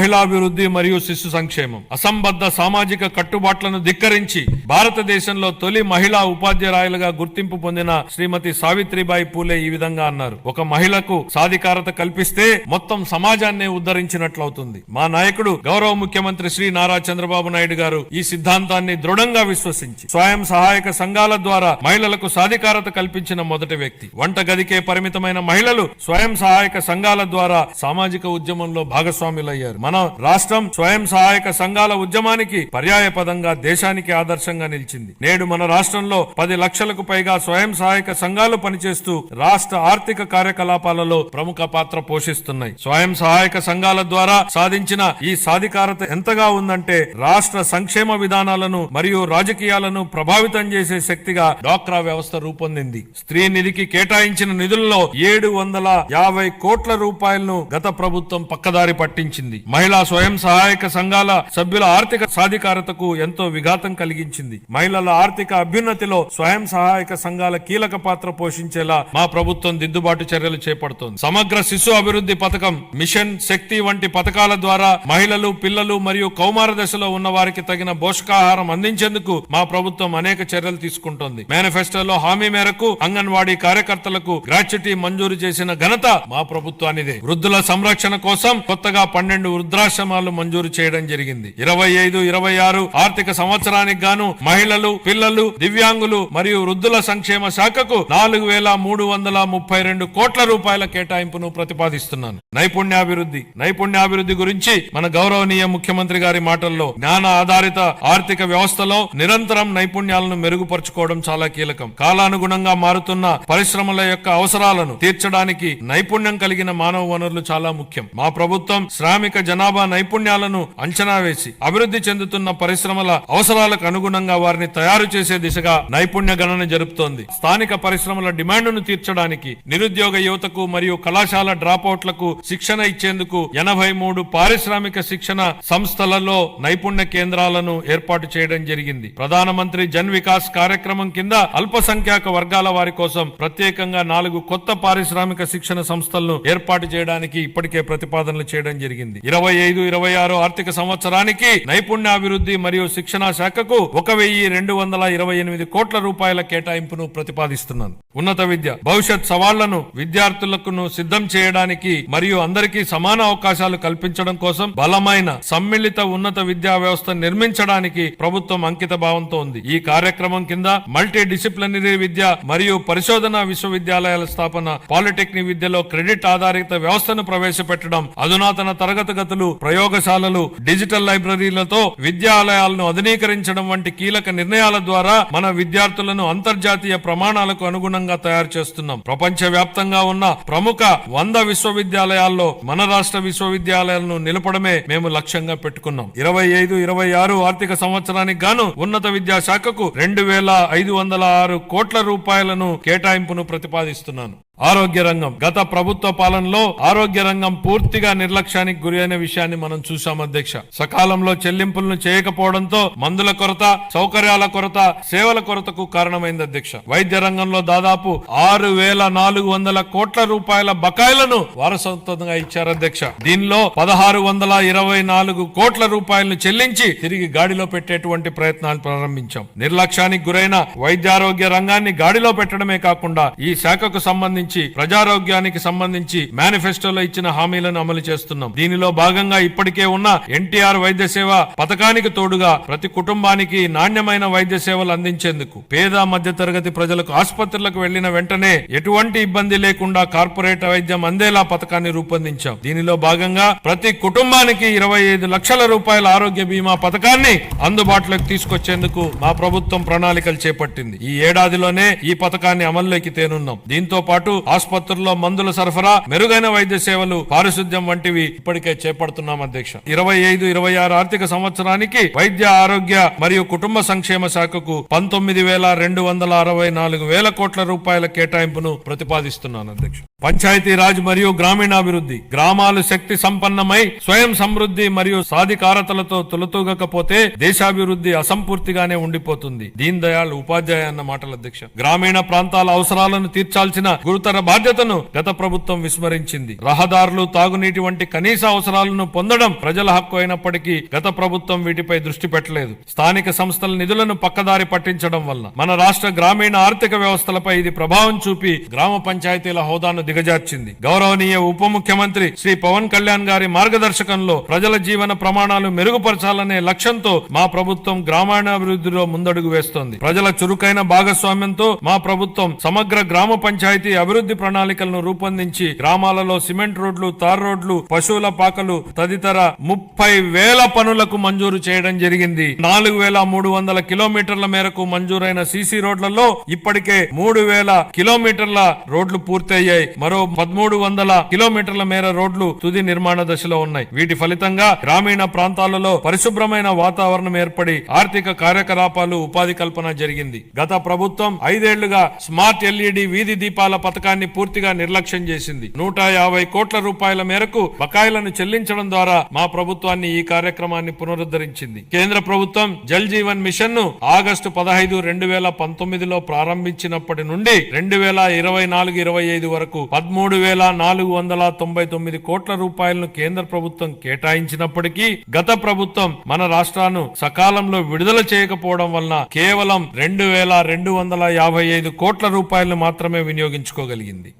మహిళాభివృద్ధి మరియు శిశు సంక్షేమం. అసంబద్ధ సామాజిక కట్టుబాట్లను ధిక్కరించి భారతదేశంలో తొలి మహిళా ఉపాధ్యాయులుగా గుర్తింపు పొందిన శ్రీమతి సావిత్రిబాయి పూలే ఈ విధంగా అన్నారు. ఒక మహిళకు సాధికారత కల్పిస్తే మొత్తం సమాజాన్నే ఉద్ధరించినట్లవుతుంది. మా నాయకుడు గౌరవ ముఖ్యమంత్రి శ్రీ నారా చంద్రబాబు నాయుడు గారు ఈ సిద్ధాంతాన్ని దృఢంగా విశ్వసించి స్వయం సహాయక సంఘాల ద్వారా మహిళలకు సాధికారత కల్పించిన మొదటి వ్యక్తి. వంట గదికే పరిమితమైన మహిళలు స్వయం సహాయక సంఘాల ద్వారా సామాజిక ఉద్యమంలో భాగస్వాములయ్యారు. మన రాష్ట్రం స్వయం సహాయక సంఘాల ఉద్యమానికి పర్యాయ పదంగా దేశానికి ఆదర్శంగా నిలిచింది. నేడు మన రాష్ట్రంలో పది లక్షలకు పైగా స్వయం సహాయక సంఘాలు పనిచేస్తూ రాష్ట్ర ఆర్థిక కార్యకలాపాలలో ప్రముఖ పాత్ర పోషిస్తున్నాయి. స్వయం సహాయక సంఘాల ద్వారా సాధించిన ఈ సాధికారత ఎంతగా ఉందంటే రాష్ట్ర సంక్షేమ విధానాలను మరియు రాజకీయాలను ప్రభావితం చేసే శక్తిగా డాక్రా వ్యవస్థ రూపొందింది. స్త్రీ నిధికి కేటాయించిన నిధుల్లో ఏడు వందల యాభై కోట్ల రూపాయలను గత ప్రభుత్వం పక్కదారి పట్టించింది. మహిళా స్వయం సహాయక సంఘాల సభ్యుల ఆర్థిక సాధికారతకు ఎంతో విఘాతం కలిగించింది. మహిళల ఆర్థిక అభ్యున్నతిలో స్వయం సహాయక సంఘాల కీలక పాత్ర పోషించేలా మా ప్రభుత్వం దిద్దుబాటు చర్యలు చేపడుతోంది. సమగ్ర శిశు అభివృద్ధి పథకం మిషన్ శక్తి వంటి పథకాల ద్వారా మహిళలు పిల్లలు మరియు కౌమార దశలో ఉన్న వారికి తగిన పోషకాహారం అందించేందుకు మా ప్రభుత్వం అనేక చర్యలు తీసుకుంటోంది. మేనిఫెస్టోలో హామీ మేరకు అంగన్వాడీ కార్యకర్తలకు గ్రాట్యుటీ మంజూరు చేసిన ఘనత మా ప్రభుత్వానిదే. వృద్ధుల సంరక్షణ కోసం కొత్తగా పన్నెండు వృద్ధాశ్రమాలు మంజూరు చేయడం జరిగింది. ఇరవై ఐదు ఇరవై ఆరు ఆర్థిక సంవత్సరానికి గాను మహిళలు పిల్లలు దివ్యాంగులు మరియు వృద్ధుల సంక్షేమ శాఖకు నాలుగు వేల మూడు వందల ముప్పై రెండు కోట్ల రూపాయల కేటాయింపును ప్రతిపాదిస్తున్నాను. నైపుణ్యాభివృద్ధి నైపుణ్యాభివృద్ధి గురించి మన గౌరవనీయ ముఖ్యమంత్రి గారి మాటల్లో జ్ఞాన ఆధారిత ఆర్థిక వ్యవస్థలో నిరంతరం నైపుణ్యాలను మెరుగుపరుచుకోవడం చాలా కీలకం. కాలానుగుణంగా మారుతున్న పరిశ్రమల యొక్క అవసరాలను తీర్చడానికి నైపుణ్యం కలిగిన మానవ వనరులు చాలా ముఖ్యం. మా ప్రభుత్వం శ్రామిక జనాభా నైపుణ్యాలను అంచనా వేసి అభివృద్ధి చెందుతున్న పరిశ్రమల అవసరాలకు అనుగుణంగా వారిని తయారు చేసే దిశగా నైపుణ్య గణన జరుపుతోంది. స్థానిక పరిశ్రమల డిమాండ్ను తీర్చడానికి నిరుద్యోగ యువతకు మరియు కళాశాల డ్రాపౌట్లకు శిక్షణ ఇచ్చేందుకు ఎనభై మూడు పారిశ్రామిక శిక్షణ సంస్థలలో నైపుణ్య కేంద్రాలను ఏర్పాటు చేయడం జరిగింది. ప్రధానమంత్రి జన్ వికాస్ కార్యక్రమం కింద అల్పసంఖ్యాక వర్గాల వారి కోసం ప్రత్యేకంగా నాలుగు కొత్త పారిశ్రామిక శిక్షణ సంస్థలను ఏర్పాటు చేయడానికి ఇప్పటికే ప్రతిపాదనలు చేయడం జరిగింది. ఇరవై ఐదు ఇరవై ఆరు ఆర్థిక సంవత్సరానికి నైపుణ్యాభివృద్ధి మరియు శిక్షణ శాఖకు ఒక వెయ్యి రెండు వందల ఇరవై ఎనిమిది కోట్ల రూపాయల కేటాయింపును ప్రతిపాదిస్తున్నాను. ఉన్నత విద్య భవిష్యత్ సవాళ్ళను విద్యార్థులకు సిద్ధం చేయడానికి మరియు అందరికీ సమాన అవకాశాలు కల్పించడం కోసం బలమైన సమ్మిళిత ఉన్నత విద్యా వ్యవస్థ నిర్మించడానికి ప్రభుత్వం అంకిత భావంతో ఉంది. ఈ కార్యక్రమం కింద మల్టీ డిసిప్లినరీ విద్య మరియు పరిశోధన విశ్వవిద్యాలయాల స్థాపన పాలిటెక్నిక్ విద్యలో క్రెడిట్ ఆధారిత వ్యవస్థను ప్రవేశపెట్టడం అధునాతన తరగతి తరగతులు ప్రయోగశాలలు డిజిటల్ లైబ్రరీలతో విద్యాలయాలను ఆధునీకరించడం వంటి కీలక నిర్ణయాల ద్వారా మన విద్యార్థులను అంతర్జాతీయ ప్రమాణాలకు అనుగుణంగా తయారు చేస్తున్నాం. ప్రపంచ వ్యాప్తంగా ఉన్న ప్రముఖ వంద విశ్వవిద్యాలయాల్లో మన రాష్ట్ర విశ్వవిద్యాలయాలను నిలపడమే మేము లక్ష్యంగా పెట్టుకున్నాం. ఇరవై ఐదు ఇరవై ఆరు ఆర్థిక సంవత్సరానికి గాను ఉన్నత విద్యాశాఖకు రెండు వేల ఐదు వందల ఆరు కోట్ల రూపాయలను కేటాయింపును ప్రతిపాదిస్తున్నాను. ఆరోగ్య రంగం. గత ప్రభుత్వ పాలనలో ఆరోగ్య రంగం పూర్తిగా నిర్లక్ష్యానికి గురి అయిన విషయాన్ని మనం చూసాం అధ్యక్ష. సకాలంలో చెల్లింపులను చేయకపోవడంతో మందుల కొరత సౌకర్యాల కొరత సేవల కొరతకు కారణమైంది అధ్యక్ష. వైద్య రంగంలో దాదాపు ఆరు వేల నాలుగు వందల కోట్ల రూపాయల బకాయిలను వారసత్వంగా ఇచ్చారు అధ్యక్ష. దీనిలో పదహారు వందల ఇరవై నాలుగు కోట్ల రూపాయలను చెల్లించి తిరిగి గాడిలో పెట్టేటువంటి ప్రయత్నాలు ప్రారంభించాం. నిర్లక్ష్యానికి గురైన వైద్యారోగ్య రంగాన్ని గాడిలో పెట్టడమే కాకుండా ఈ శాఖకు సంబంధించి ప్రజారోగ్యానికి సంబంధించి మేనిఫెస్టోలో ఇచ్చిన హామీలను అమలు చేస్తున్నాం. దీనిలో భాగంగా ఇప్పటికే ఉన్న ఎన్టీఆర్ వైద్య సేవ పథకానికి తోడుగా ప్రతి కుటుంబానికి నాణ్యమైన వైద్య సేవలు అందించేందుకు పేద మధ్యతరగతి ప్రజలకు ఆసుపత్రులకు వెళ్ళిన వెంటనే ఎటువంటి ఇబ్బంది లేకుండా కార్పొరేట్ వైద్యం అందేలా పథకాన్ని రూపొందించాం. దీనిలో భాగంగా ప్రతి కుటుంబానికి ఇరవై ఐదు లక్షల రూపాయల ఆరోగ్య బీమా పథకాన్ని అందుబాటులోకి తీసుకొచ్చేందుకు మా ప్రభుత్వం ప్రణాళికలు చేపట్టింది. ఈ ఏడాదిలోనే ఈ పథకాన్ని అమల్లోకి తేనున్నాం. దీంతో పాటు ఆసుపత్రుల్లో మందుల సరఫరా మెరుగైన వైద్య సేవలు పారిశుద్ధ్యం వంటివి ఇప్పటికే చేపడుతున్నాం అధ్యక్ష. ఇరవై ఐదు ఇరవై ఆరు ఆర్థిక సంవత్సరానికి వైద్య ఆరోగ్య మరియు కుటుంబ సంక్షేమ శాఖకు పంతొమ్మిది వేల రెండు వందల అరవై నాలుగు వేల కోట్ల రూపాయల కేటాయింపును ప్రతిపాదిస్తున్నాను అధ్యక్ష. పంచాయతీ రాజ్ మరియు గ్రామీణాభివృద్ధి గ్రామాలు శక్తి సంపన్నమై స్వయం సమృద్ధి మరియు సాధికారతలతో తొలతూగకపోతే దేశాభివృద్ధి అసంపూర్తిగానే ఉండిపోతుంది. దీన్ దయాళ్ ఉపాధ్యాయ అన్న మాటల అధ్యక్ష. గ్రామీణ ప్రాంతాల అవసరాలను తీర్చాల్సిన గురు గురుతర బాధ్యతను గత ప్రభుత్వం విస్మరించింది. రహదారులు తాగునీటి వంటి కనీస అవసరాలను పొందడం ప్రజల హక్కు అయినప్పటికీ గత ప్రభుత్వం వీటిపై దృష్టి పెట్టలేదు. స్థానిక సంస్థల నిధులను పక్కదారి పట్టించడం వల్ల మన రాష్ట్ర గ్రామీణ ఆర్థిక వ్యవస్థలపై ఇది ప్రభావం చూపి గ్రామ పంచాయతీల హోదాను దిగజార్చింది. గౌరవనీయ ఉప ముఖ్యమంత్రి శ్రీ పవన్ కళ్యాణ్ గారి మార్గదర్శకంలో ప్రజల జీవన ప్రమాణాలు మెరుగుపరచాలనే లక్ష్యంతో మా ప్రభుత్వం గ్రామీణాభివృద్ధిలో ముందడుగు వేస్తోంది. ప్రజల చురుకైన భాగస్వామ్యంతో మా ప్రభుత్వం సమగ్ర గ్రామ పంచాయతీ అభివృద్ధి ప్రణాళికలను రూపొందించి గ్రామాలలో సిమెంట్ రోడ్లు తార్ రోడ్లు పశువుల పాకలు తదితర ముప్పై వేల పనులకు మంజూరు చేయడం జరిగింది. నాలుగు వేల మూడు వందల కిలోమీటర్ల మేరకు మంజూరైన సీసీ రోడ్లలో ఇప్పటికే మూడు వేల కిలోమీటర్ల రోడ్లు పూర్తయ్యాయి. మరో పదమూడు వందల కిలోమీటర్ల మేర రోడ్లు తుది నిర్మాణ దశలో ఉన్నాయి. వీటి ఫలితంగా గ్రామీణ ప్రాంతాలలో పరిశుభ్రమైన వాతావరణం ఏర్పడి ఆర్థిక కార్యకలాపాలు ఉపాధి కల్పన జరిగింది. గత ప్రభుత్వం ఐదేళ్ళుగా స్మార్ట్ ఎల్ఈడి వీధి దీపాల పథకాన్ని పూర్తిగా నిర్లక్ష్యం చేసింది. నూట యాభై కోట్ల రూపాయల మేరకు బకాయిలను చెల్లించడం ద్వారా మా ప్రభుత్వాన్ని ఈ కార్యక్రమాన్ని పునరుద్ధరించింది. కేంద్ర ప్రభుత్వం జల్ జీవన్ మిషన్ను ఆగస్టు పదహైదు రెండు వేల పంతొమ్మిదిలో ప్రారంభించినప్పటి నుండి రెండు వేల ఇరవై నాలుగు ఇరవై ఐదు వరకు పదమూడు వేల నాలుగు వందల తొంభై తొమ్మిది కోట్ల రూపాయలను కేంద్ర ప్రభుత్వం కేటాయించినప్పటికీ గత ప్రభుత్వం మన రాష్ట్రాన్ని సకాలంలో విడుదల చేయకపోవడం వలన కేవలం రెండు వేల రెండు వందల యాభై ఐదు కోట్ల రూపాయలను మాత్రమే వినియోగించుకోగలిగింది.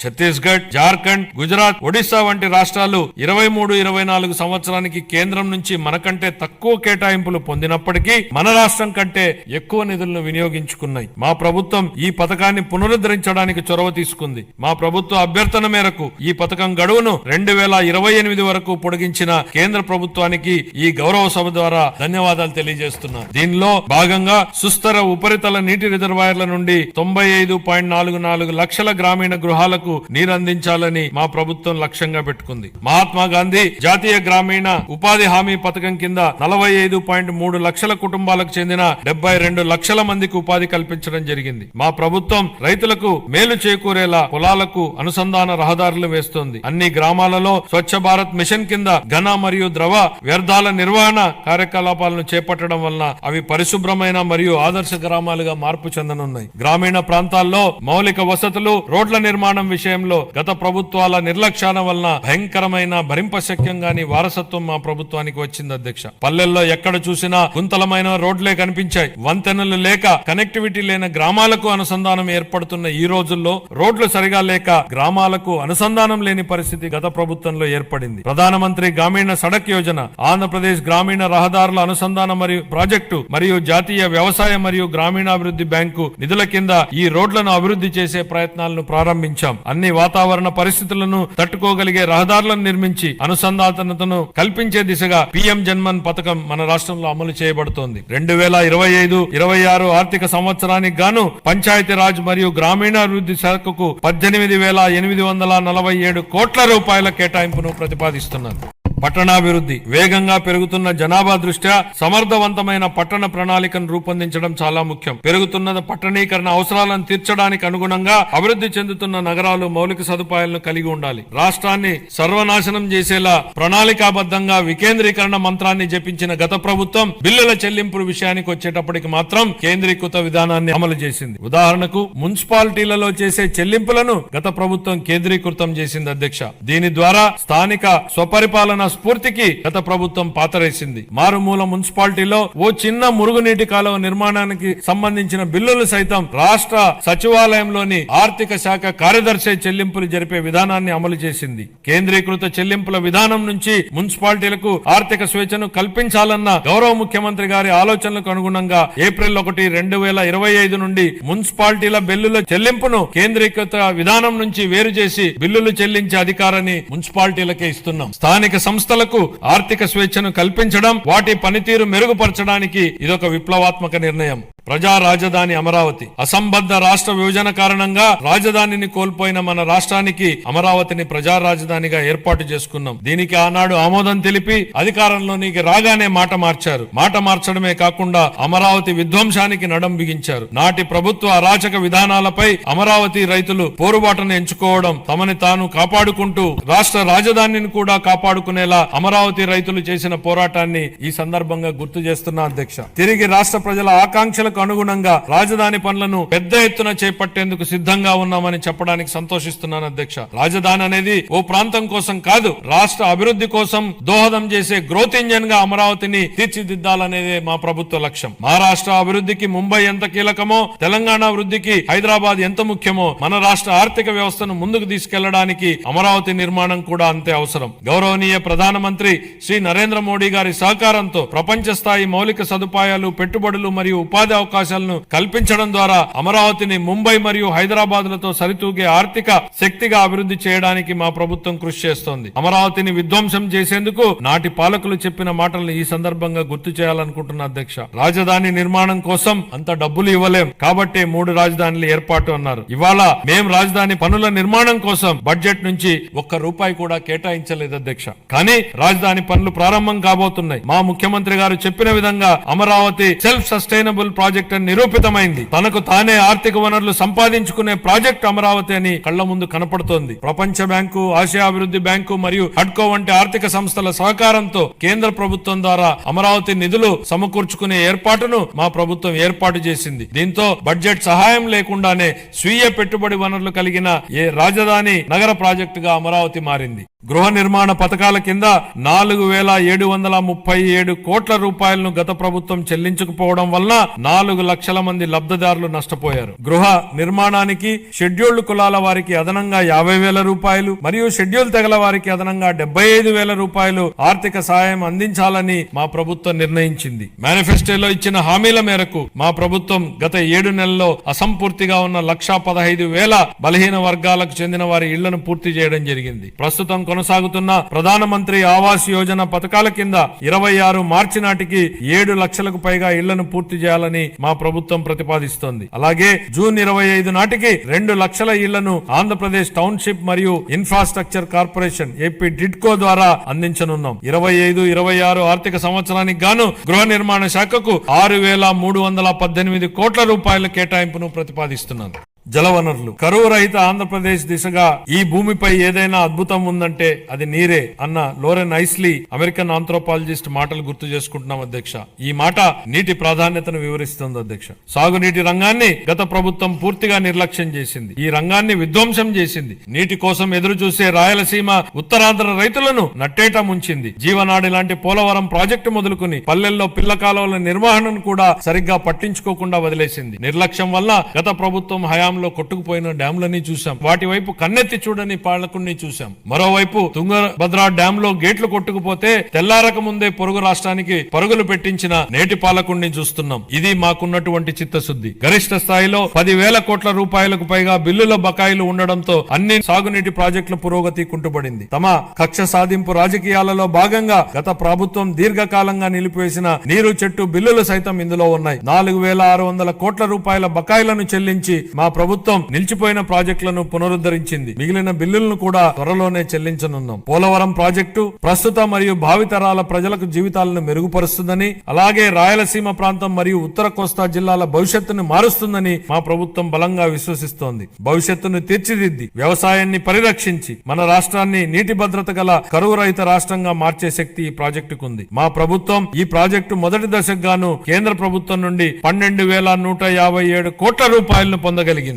ఛత్తీస్గఢ్ జార్ఖండ్ గుజరాత్ ఒడిశా వంటి రాష్ట్రాలు ఇరవై మూడు ఇరవై నాలుగు సంవత్సరానికి కేంద్రం నుంచి మనకంటే తక్కువ కేటాయింపులు పొందినప్పటికీ మన రాష్ట్రం కంటే ఎక్కువ నిధులను వినియోగించుకున్నాయి. మా ప్రభుత్వం ఈ పథకాన్ని పునరుద్ధరించడానికి చొరవ తీసుకుంది. మా ప్రభుత్వ అభ్యర్థన మేరకు ఈ పథకం గడువును రెండు వేల ఇరవై ఎనిమిది వరకు పొడిగించిన కేంద్ర ప్రభుత్వానికి ఈ గౌరవ సభ ద్వారా ధన్యవాదాలు తెలియజేస్తున్నారు దీనిలో భాగంగా సుస్థర ఉపరితల నీటి రిజర్వాయర్ల నుండి తొంభై ఐదు పాయింట్ నాలుగు నాలుగు లక్షల గ్రామీణ గృహాలకు నీరందించాలని మా ప్రభుత్వం లక్ష్యంగా పెట్టుకుంది. మహాత్మా గాంధీ జాతీయ గ్రామీణ ఉపాధి హామీ పథకం కింద నలభై ఐదు పాయింట్ మూడు లక్షల కుటుంబాలకు చెందిన డెబ్బై రెండు లక్షల మందికి ఉపాధి కల్పించడం జరిగింది. మా ప్రభుత్వం రైతులకు మేలు చేకూరేలా పొలాలకు అనుసంధాన రహదారులు వేస్తోంది. అన్ని గ్రామాలలో స్వచ్ఛ భారత్ మిషన్ కింద ఘన మరియు ద్రవ వ్యర్థాల నిర్వహణ కార్యకలాపాలను చేపట్టడం వలన అవి పరిశుభ్రమైన మరియు ఆదర్శ గ్రామాలుగా మార్పు చెందనున్నాయి. గ్రామీణ ప్రాంతాల్లో మౌలిక వసతులు రోడ్ల నిర్మాణం విషయంలో గత ప్రభుత్వాల నిర్లక్ష్యాల వలన భయంకరమైన భరింపశక్యం గాని వారసత్వం మా ప్రభుత్వానికి వచ్చింది అధ్యక్ష. పల్లెల్లో ఎక్కడ చూసినా గుంతలమైన రోడ్లే కనిపించాయి. వంతెనలు లేక కనెక్టివిటీ లేని గ్రామాలకు అనుసంధానం ఏర్పడుతున్న ఈ రోజుల్లో రోడ్లు సరిగా లేక గ్రామాలకు అనుసంధానం లేని పరిస్థితి గత ప్రభుత్వంలో ఏర్పడింది. ప్రధానమంత్రి గ్రామీణ సడక్ యోజన ఆంధ్రప్రదేశ్ గ్రామీణ రహదారుల అనుసంధానం మరియు ప్రాజెక్టు మరియు జాతీయ వ్యవసాయ మరియు గ్రామీణాభివృద్ధి బ్యాంకు నిధుల కింద ఈ రోడ్లను అభివృద్ధి చేసే ప్రయత్నాలను ప్రారంభించాం. అన్ని వాతావరణ పరిస్థితులను తట్టుకోగలిగే రహదారులను నిర్మించి అనుసంధానతను కల్పించే దిశగా పిఎం జన్మన్ పథకం మన రాష్ట్రంలో అమలు చేయబడుతోంది. రెండు వేల ఇరవై ఐదు ఇరవై ఆరు ఆర్థిక సంవత్సరానికి గాను పంచాయతీ రాజ్ మరియు గ్రామీణాభివృద్ధి శాఖకు పద్దెనిమిది వేల ఎనిమిది వందల నలభై ఏడు కోట్ల రూపాయల కేటాయింపును ప్రతిపాదిస్తున్నారు. పట్టణాభివృద్ధి వేగంగా పెరుగుతున్న జనాభా దృష్ట్యా సమర్థవంతమైన పట్టణ ప్రణాళికను రూపొందించడం చాలా ముఖ్యం. పెరుగుతున్న పట్టణీకరణ అవసరాలను తీర్చడానికి అనుగుణంగా అభివృద్ధి చెందుతున్న నగరాలు మౌలిక సదుపాయాలను కలిగి ఉండాలి. రాష్ట్రాన్ని సర్వనాశనం చేసేలా ప్రణాళికాబద్ధంగా వికేంద్రీకరణ మంత్రాన్ని జపించిన గత ప్రభుత్వం బిల్లుల చెల్లింపుల విషయానికి వచ్చేటప్పటికి మాత్రం కేంద్రీకృత విధానాన్ని అమలు చేసింది. ఉదాహరణకు మున్సిపాలిటీలలో చేసే చెల్లింపులను గత ప్రభుత్వం కేంద్రీకృతం చేసింది అధ్యక్ష. దీని ద్వారా స్థానిక స్వపరిపాలన స్ఫూర్తికి గత ప్రభుత్వం పాతరేసింది. మారుమూల మున్సిపాలిటీలో ఓ చిన్న మురుగునీటి కాలువ నిర్మాణానికి సంబంధించిన బిల్లులు సైతం రాష్ట్ర సచివాలయంలోని ఆర్థిక శాఖ కార్యదర్శి చెల్లింపులు జరిపే విధానాన్ని అమలు చేసింది. కేంద్రీకృత చెల్లింపుల విధానం నుంచి మున్సిపాలిటీలకు ఆర్థిక స్వేచ్ఛను కల్పించాలన్న గౌరవ ముఖ్యమంత్రి గారి ఆలోచనలకు అనుగుణంగా ఏప్రిల్ ఒకటి రెండు వేల ఇరవై ఐదు నుండి మున్సిపాలిటీల బిల్లుల చెల్లింపును కేంద్రీకృత విధానం నుంచి వేరు చేసి బిల్లులు చెల్లించే అధికారాన్ని మున్సిపాలిటీలకే ఇస్తున్నాం. స్థానిక సంస్థలకు ఆర్థిక స్వేచ్ఛను కల్పించడం వాటి పనితీరు మెరుగుపరచడానికి ఇదొక విప్లవాత్మక నిర్ణయం. ప్రజా రాజధాని అమరావతి. అసంబద్ధ రాష్ట్ర విభజన కారణంగా రాజధానిని కోల్పోయిన మన రాష్ట్రానికి అమరావతిని ప్రజా రాజధానిగా ఏర్పాటు చేసుకున్నాం. దీనికి ఆనాడు ఆమోదం తెలిపి అధికారంలోనికి రాగానే మాట మార్చారు. మాట మార్చడమే కాకుండా అమరావతి విధ్వంసానికి నడం బిగించారు. నాటి ప్రభుత్వ అరాచక విధానాలపై అమరావతి రైతులు పోరుబాటను ఎంచుకోవడం తమని తాను కాపాడుకుంటూ రాష్ట్ర రాజధానిని కూడా కాపాడుకునేలా వచ్చేలా అమరావతి రైతులు చేసిన పోరాటాన్ని ఈ సందర్భంగా గుర్తు చేస్తున్నా అధ్యక్ష. తిరిగి రాష్ట్ర ప్రజల ఆకాంక్షలకు అనుగుణంగా రాజధాని పనులను పెద్ద ఎత్తున చేపట్టేందుకు సిద్ధంగా ఉన్నామని చెప్పడానికి సంతోషిస్తున్నాను అధ్యక్ష. రాజధాని అనేది ఓ ప్రాంతం కోసం కాదు రాష్ట్ర అభివృద్ధి కోసం దోహదం చేసే గ్రోత్ ఇంజన్గా అమరావతిని తీర్చిదిద్దాలనేదే మా ప్రభుత్వ లక్ష్యం. మహారాష్ట్ర అభివృద్ధికి ముంబై ఎంత కీలకమో తెలంగాణ వృద్ధికి హైదరాబాద్ ఎంత ముఖ్యమో మన రాష్ట్ర ఆర్థిక వ్యవస్థను ముందుకు తీసుకెళ్ళడానికి అమరావతి నిర్మాణం కూడా అంతే అవసరం. గౌరవనీయ ప్రధానమంత్రి శ్రీ నరేంద్ర మోడీ గారి సహకారంతో ప్రపంచ స్థాయి మౌలిక సదుపాయాలు పెట్టుబడులు మరియు ఉపాధి అవకాశాలను కల్పించడం ద్వారా అమరావతిని ముంబై మరియు హైదరాబాద్లతో సరితూగే ఆర్థిక శక్తిగా అభివృద్ధి చేయడానికి మా ప్రభుత్వం కృషి చేస్తోంది. అమరావతిని విధ్వంసం చేసేందుకు నాటి పాలకులు చెప్పిన మాటలను ఈ సందర్భంగా గుర్తు చేయాలనుకుంటున్న అధ్యక్ష. రాజధాని నిర్మాణం కోసం అంత డబ్బులు ఇవ్వలేం. కాబట్టి మూడు రాజధానులు ఏర్పాటు అన్నారు. ఇవాళ మేం రాజధాని పనుల నిర్మాణం కోసం బడ్జెట్ నుంచి ఒక్క రూపాయి కూడా కేటాయించలేదు అధ్యక్ష. కానీ రాజధాని పనులు ప్రారంభం కాబోతున్నాయి. మా ముఖ్యమంత్రి గారు చెప్పిన విధంగా అమరావతి సెల్ఫ్ సస్టైనబుల్ ప్రాజెక్ట్ అని నిరూపితమైంది. తనకు తానే ఆర్థిక వనరులు సంపాదించుకునే ప్రాజెక్ట్ అమరావతి అని కళ్ళ ముందు కనపడుతోంది. ప్రపంచ బ్యాంకు ఆసియా అభివృద్ధి బ్యాంకు మరియు హడ్కో వంటి ఆర్థిక సంస్థల సహకారంతో కేంద్ర ప్రభుత్వం ద్వారా అమరావతి నిధులు సమకూర్చుకునే ఏర్పాటును మా ప్రభుత్వం ఏర్పాటు చేసింది. దీంతో బడ్జెట్ సహాయం లేకుండానే స్వీయ పెట్టుబడి వనరులు కలిగిన ఏ రాజధాని నగర ప్రాజెక్టుగా అమరావతి మారింది. గృహ నిర్మాణ పథకాల కింద కింద నాలుగు వేల ఏడు వందల ముప్పై ఏడు కోట్ల రూపాయలను గత ప్రభుత్వం చెల్లించకపోవడం వల్ల నాలుగు లక్షల మంది లబ్ధిదారులు నష్టపోయారు. గృహ నిర్మాణానికి షెడ్యూల్డ్ కులాల వారికి అదనంగా యాభై వేల రూపాయలు మరియు షెడ్యూల్ తెగల వారికి అదనంగా డెబ్బై ఐదు వేల రూపాయలు ఆర్థిక సాయం అందించాలని మా ప్రభుత్వం నిర్ణయించింది. మేనిఫెస్టోలో ఇచ్చిన హామీల మేరకు మా ప్రభుత్వం గత ఏడు నెలల్లో అసంపూర్తిగా ఉన్న లక్షా పదహైదు వేల బలహీన వర్గాలకు చెందిన వారి ఇళ్ళను పూర్తి చేయడం జరిగింది. ప్రస్తుతం కొనసాగుతున్న ప్రధానమంత్రి ఆవాస్ యోజన పథకాల కింద ఇరవై ఆరు మార్చి నాటికి ఏడు లక్షలకు పైగా ఇళ్ళను పూర్తి చేయాలని మా ప్రభుత్వం ప్రతిపాదిస్తోంది. అలాగే జూన్ ఇరవై ఐదు నాటికి రెండు లక్షల ఇళ్ళను Andhra Pradesh township and infrastructure corporation AP డిడ్కో ద్వారా అందించనున్నాం. ఇరవై ఐదు ఇరవై ఆరు ఆర్థిక సంవత్సరానికి గాను గృహ నిర్మాణ శాఖకు ఆరు వేల మూడు వందల పద్దెనిమిది కోట్ల రూపాయల కేటాయింపును ప్రతిపాదిస్తున్నాను. జలవనరులు. కరువు రహిత ఆంధ్రప్రదేశ్ దిశగా ఈ భూమిపై ఏదైనా అద్భుతం ఉందంటే అది నీరే అన్న లోరెన్ ఐస్లీ అమెరికన్ ఆంథ్రోపాలజిస్ట్ మాటలు గుర్తు చేసుకుంటున్నాం అధ్యక్ష. ఈ మాట నీటి ప్రాధాన్యతను వివరిస్తుంది అధ్యక్ష. సాగునీటి రంగాన్ని గత ప్రభుత్వం పూర్తిగా నిర్లక్ష్యం చేసింది. ఈ రంగాన్ని విధ్వంసం చేసింది. నీటి కోసం ఎదురు చూసే రాయలసీమ ఉత్తరాంధ్ర రైతులను నట్టేట ముంచింది. జీవనాడి లాంటి పోలవరం ప్రాజెక్టు మొదలుకుని పల్లెల్లో పిల్ల కాలువల నిర్వహణను కూడా సరిగ్గా పట్టించుకోకుండా వదిలేసింది. నిర్లక్ష్యం వల్ల గత ప్రభుత్వం డ్యాంలో కొట్టుకుపోయిన డ్యాంలన్నీ చూసాం వాటి వైపు కన్నెత్తి చూడని పాలకుల్ని చూసాం మరోవైపు తుంగభద్ర డ్యామ్లో గేట్లు కొట్టుకుపోతే తెల్లారక ముందే పొరుగు రాష్ట్రానికి పరుగులు పెట్టించిన నేటి పాలకుడిని చూస్తున్నాం. ఇది మాకున్నటువంటి చిత్తశుద్ధి. గరిష్ట స్థాయిలో పదివేల కోట్ల రూపాయలకు పైగా బిల్లుల బకాయిలు ఉండడంతో అన్ని సాగునీటి ప్రాజెక్టుల పురోగతి కుంటుపడింది. తమ కక్ష సాధింపు రాజకీయాలలో భాగంగా గత ప్రభుత్వం దీర్ఘకాలంగా నిలిపివేసిన నీరు చెట్టు బిల్లులు సైతం ఇందులో ఉన్నాయి. నాలుగు వేల ఆరు వందల కోట్ల రూపాయల బకాయిలను చెల్లించి మా ప్రభుత్వం నిలిచిపోయిన ప్రాజెక్టులను పునరుద్ధరించింది. మిగిలిన బిల్లులను కూడా త్వరలోనే చెల్లించనున్నాం. పోలవరం ప్రాజెక్టు ప్రస్తుత మరియు భావితరాల ప్రజలకు జీవితాలను మెరుగుపరుస్తుందని అలాగే రాయలసీమ ప్రాంతం మరియు ఉత్తర కోస్తా జిల్లాల భవిష్యత్తును మారుస్తుందని మా ప్రభుత్వం బలంగా విశ్వసిస్తోంది. భవిష్యత్తును తీర్చిదిద్ది వ్యవసాయాన్ని పరిరక్షించి మన రాష్ట్రాన్ని నీటి భద్రత గల కరువు రహిత రాష్ట్రంగా మార్చే శక్తి ఈ ప్రాజెక్టుకు ఉంది మా ప్రభుత్వం ఈ ప్రాజెక్టు మొదటి దశకు గాను కేంద్ర ప్రభుత్వం నుండి పన్నెండు వేల నూట యాభై ఏడు కోట్ల రూపాయలను పొందగలిగింది.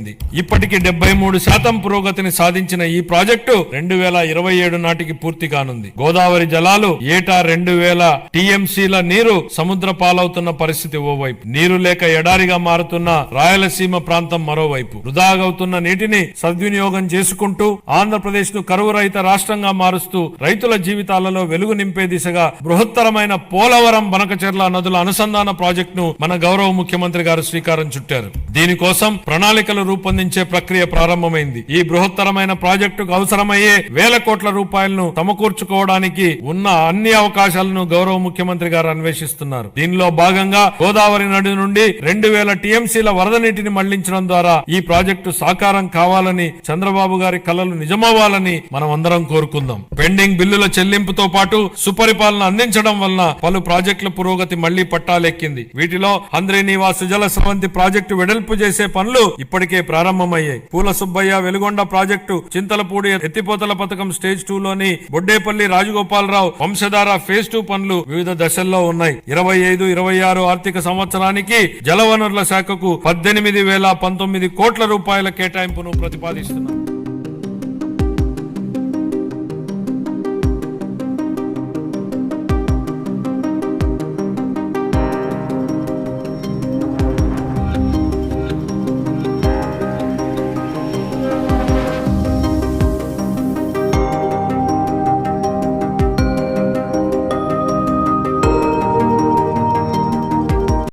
ఇప్పటికి డెబ్బై మూడు శాతం పురోగతిని సాధించిన ఈ ప్రాజెక్టు రెండు వేల ఇరవై ఏడు నాటికి పూర్తి కానుంది. గోదావరి జలాలు ఏటా రెండు వేల టీఎంసీల నీరు సముద్ర పాలవుతున్న పరిస్థితి ఓవైపు. నీరు లేక ఎడారిగా మారుతున్న రాయలసీమ ప్రాంతం మరోవైపు. వృధాగవుతున్న నీటిని సద్వినియోగం చేసుకుంటూ ఆంధ్రప్రదేశ్ను కరువు రహిత రాష్ట్రంగా మారుస్తూ రైతుల జీవితాలలో వెలుగు నింపే దిశగా బృహత్తరమైన పోలవరం బనకచెర్ల నదుల అనుసంధాన ప్రాజెక్టును మన గౌరవ ముఖ్యమంత్రి గారు శ్రీకారం చుట్టారు. దీనికోసం ప్రణాళికలు రూపొందించే ప్రక్రియ ప్రారంభమైంది. ఈ బృహత్తరమైన ప్రాజెక్టుకు అవసరమయ్యే వేల కోట్ల రూపాయలను సమకూర్చుకోవడానికి ఉన్న అన్ని అవకాశాలను గౌరవ ముఖ్యమంత్రి గారు అన్వేషిస్తున్నారు. దీనిలో భాగంగా గోదావరి నది నుండి రెండు వేల టీఎంసీల వరద నీటిని మళ్ళించడం ద్వారా ఈ ప్రాజెక్టు సాకారం కావాలని చంద్రబాబు గారి కలలు నిజమవ్వాలని మనం అందరం కోరుకుందాం. పెండింగ్ బిల్లుల చెల్లింపుతో పాటు సుపరిపాలన అందించడం వలన పలు ప్రాజెక్టుల పురోగతి మళ్ళీ పట్టాలెక్కింది. వీటిలో హంద్రీ నివాస్ జల స్రవంతి ప్రాజెక్టు వెడల్పు చేసే పనులు ఇప్పటికే ఇప్పటికే ప్రారంభమయ్యాయి. పూల సుబ్బయ్య వెలుగొండ ప్రాజెక్టు చింతలపూడి ఎత్తిపోతల పథకం స్టేజ్ టూ లోని బొడ్డేపల్లి రాజగోపాలరావు వంశధార ఫేజ్ టూ పనులు వివిధ దశల్లో ఉన్నాయి. ఇరవై ఐదు ఇరవై ఆరు ఆర్థిక సంవత్సరానికి జలవనరుల శాఖకు పద్దెనిమిది వేల పంతొమ్మిది కోట్ల రూపాయల కేటాయింపును ప్రతిపాదిస్తున్నారు